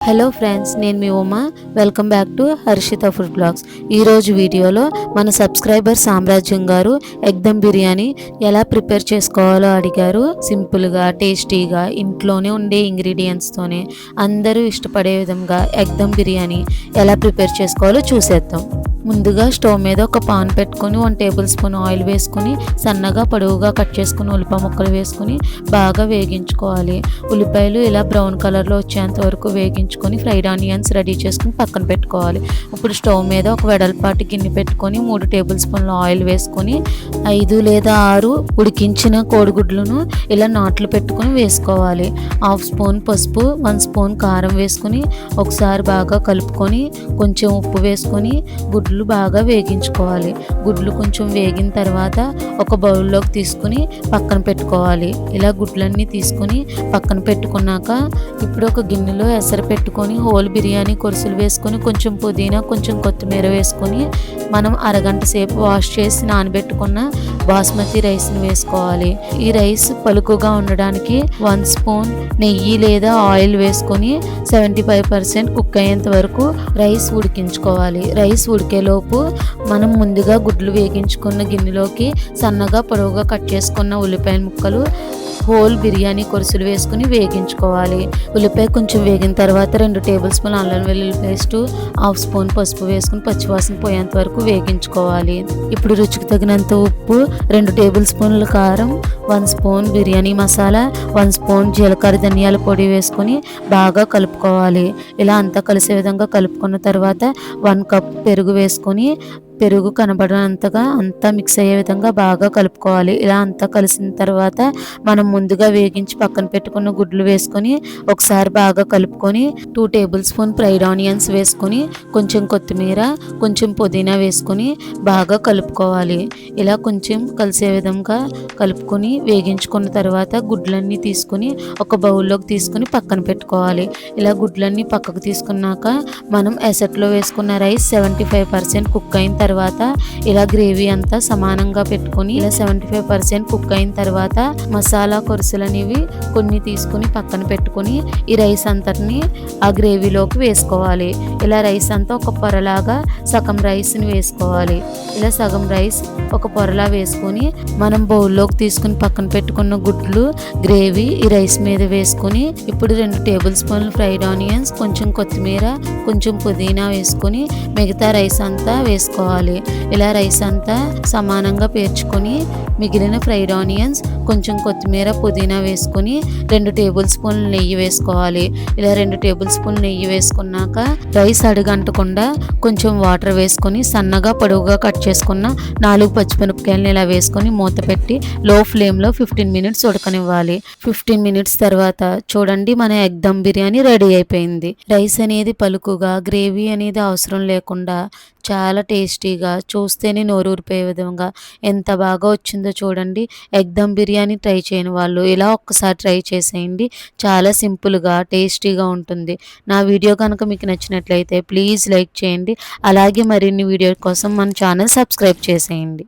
Hello friends నేను మీ Uma. Welcome back to Harshitha food blogs ఈరోజు వీడియోలో మన సబ్స్క్రైబర్ సామ్రాజ్యం గారు ఎగ్దమ్ బిర్యానీ ఎలా ప్రిపేర్ చేసుకోవాలో అడిగారు. సింపుల్గా టేస్టీగా ఇంట్లోనే ఉండే ఇంగ్రీడియంట్స్తోనే అందరూ ఇష్టపడే విధంగా ఎగ్దమ్ బిర్యానీ ఎలా ప్రిపేర్ చేసుకోవాలో చూసేద్దాం. ముందుగా స్టవ్ మీద ఒక పాన్ పెట్టుకొని వన్ టేబుల్ స్పూన్ ఆయిల్ వేసుకొని సన్నగా పొడవుగా కట్ చేసుకుని ఉల్లిపాయ ముక్కలు వేసుకొని బాగా వేగించుకోవాలి. ఉల్లిపాయలు ఇలా బ్రౌన్ కలర్లో వచ్చేంత వరకు వేగించుకొని ఫ్రైడ్ ఆనియన్స్ రెడీ చేసుకుని పక్కన పెట్టుకోవాలి. ఇప్పుడు స్టవ్ మీద ఒక వెడల్పాటి గిన్నె పెట్టుకొని మూడు టేబుల్ స్పూన్ల ఆయిల్ వేసుకొని ఐదు లేదా ఆరు ఉడికించిన కోడిగుడ్లను ఇలా నాట్లు పెట్టుకొని వేసుకోవాలి. హాఫ్ స్పూన్ పసుపు వన్ స్పూన్ కారం వేసుకొని ఒకసారి బాగా కలుపుకొని కొంచెం ఉప్పు వేసుకొని గుడ్లు బాగా వేగించుకోవాలి. గుడ్లు కొంచెం వేగిన తర్వాత ఒక బౌల్లోకి తీసుకుని పక్కన పెట్టుకోవాలి. ఇలా గుడ్లన్నీ తీసుకొని పక్కన పెట్టుకున్నాక ఇప్పుడు ఒక గిన్నెలో ఎసరు పెట్టుకొని హోల్ బిర్యానీ కొరుసులు వేసుకొని కొంచెం పుదీనా కొంచెం కొత్తిమీర వేసుకొని మనం అరగంట సేపు వాష్ చేసి నానబెట్టుకున్న బాస్మతి రైస్ని వేసుకోవాలి. ఈ రైస్ పలుకుగా ఉండడానికి వన్ స్పూన్ నెయ్యి లేదా ఆయిల్ వేసుకొని సెవెంటీ ఫైవ్ పర్సెంట్ కుక్ అయ్యేంత వరకు రైస్ ఉడికించుకోవాలి. రైస్ ఉడికే ఉడికేలోపు మనం ముందుగా గుడ్లు వేగించుకున్న గిన్నెలోకి సన్నగా పొడవుగా కట్ చేసుకున్న ఉల్లిపాయ ముక్కలు హోల్ బిర్యానీ కొరుసులు వేసుకుని వేగించుకోవాలి. ఉల్లిపాయ కొంచెం వేగిన తర్వాత రెండు టేబుల్ స్పూన్ అల్లం వెల్లుల్లి పేస్ట్ హాఫ్ స్పూన్ పసుపు వేసుకుని పచ్చివాసన పోయేంత వరకు వేగించుకోవాలి. ఇప్పుడు రుచికి తగినంత ఉప్పు రెండు టేబుల్ స్పూన్ల కారం one spoon biryani masala one spoon జీలకర్ర ధనియాల పొడి వేసుకొని బాగా కలుపుకోవాలి. ఇలా అంతా కలిసే విధంగా కలుపుకున్న తర్వాత వన్ కప్ పెరుగు వేసుకొని పెరుగు కనబడినంతగా అంతా మిక్స్ అయ్యే విధంగా బాగా కలుపుకోవాలి. ఇలా అంతా కలిసిన తర్వాత మనం ముందుగా వేగించి పక్కన పెట్టుకున్న గుడ్లు వేసుకొని ఒకసారి బాగా కలుపుకొని two table spoon fried onions వేసుకొని కొంచెం కొత్తిమీర కొంచెం పుదీనా వేసుకొని బాగా కలుపుకోవాలి. ఇలా కొంచెం కలిసే విధంగా కలుపుకొని వేగించుకున్న తర్వాత గుడ్లన్నీ తీసుకొని ఒక బౌల్లోకి తీసుకొని పక్కన పెట్టుకోవాలి. ఇలా గుడ్లన్నీ పక్కకు తీసుకున్నాక మనం ఎసట్లో వేసుకున్న rice seventy five percent cook అయిన తర్వాత తర్వాత ఇలా గ్రేవీ అంతా సమానంగా పెట్టుకొని ఇలా సెవెంటీ ఫైవ్ పర్సెంట్ కుక్ అయిన తర్వాత మసాలా కొరుసులు అనేవి కొన్ని తీసుకుని పక్కన పెట్టుకొని ఈ రైస్ అంతటిని ఆ గ్రేవీలోకి వేసుకోవాలి. ఇలా రైస్ అంతా ఒక పొరలాగా సగం రైస్ని వేసుకోవాలి. ఇలా సగం రైస్ ఒక పొరలా వేసుకొని మనం బౌల్లోకి తీసుకుని పక్కన పెట్టుకున్న గుడ్లు గ్రేవీ ఈ రైస్ మీద వేసుకొని ఇప్పుడు రెండు టేబుల్ స్పూన్లు ఫ్రైడ్ ఆనియన్స్ కొంచెం కొత్తిమీర కొంచెం పుదీనా వేసుకొని మిగతా రైస్ అంతా వేసుకోవాలి. ఇలా రైస్ అంతా సమానంగా పేర్చుకొని మిగిలిన ఫ్రైడ్ ఆనియన్స్ కొంచెం కొత్తిమీర పుదీనా వేసుకొని రెండు టేబుల్ స్పూన్లు నెయ్యి వేసుకోవాలి. ఇలా రెండు టేబుల్ స్పూన్లు నెయ్యి వేసుకున్నాక రైస్ అడుగంటకుండా కొంచెం వాటర్ వేసుకొని సన్నగా పొడవుగా కట్ చేసుకున్న నాలుగు పచ్చిమిరపకాయలను ఇలా వేసుకొని మూత పెట్టి లో ఫ్లేమ్లో ఫిఫ్టీన్ మినిట్స్ ఉడకనివ్వాలి. ఫిఫ్టీన్ మినిట్స్ తర్వాత చూడండి మన ఎగ్ దమ్ బిర్యానీ రెడీ అయిపోయింది. రైస్ అనేది పలుకుగా గ్రేవీ అనేది అవసరం లేకుండా చాలా టేస్టీగా చూస్తేనే నోరూరిపోయే విధంగా ఎంత బాగా వచ్చిందో చూడండి. ఎగ్ దమ్ బిర్యానీ ట్రై చేయని వాళ్ళు ఇలా ఒక్కసారి ట్రై చేసేయండి. చాలా సింపుల్గా టేస్టీగా ఉంటుంది. నా వీడియో కనుక మీకు నచ్చినట్లయితే ప్లీజ్ లైక్ చేయండి. అలాగే మరిన్ని వీడియో కోసం మన ఛానల్ సబ్స్క్రైబ్ చేసేయండి.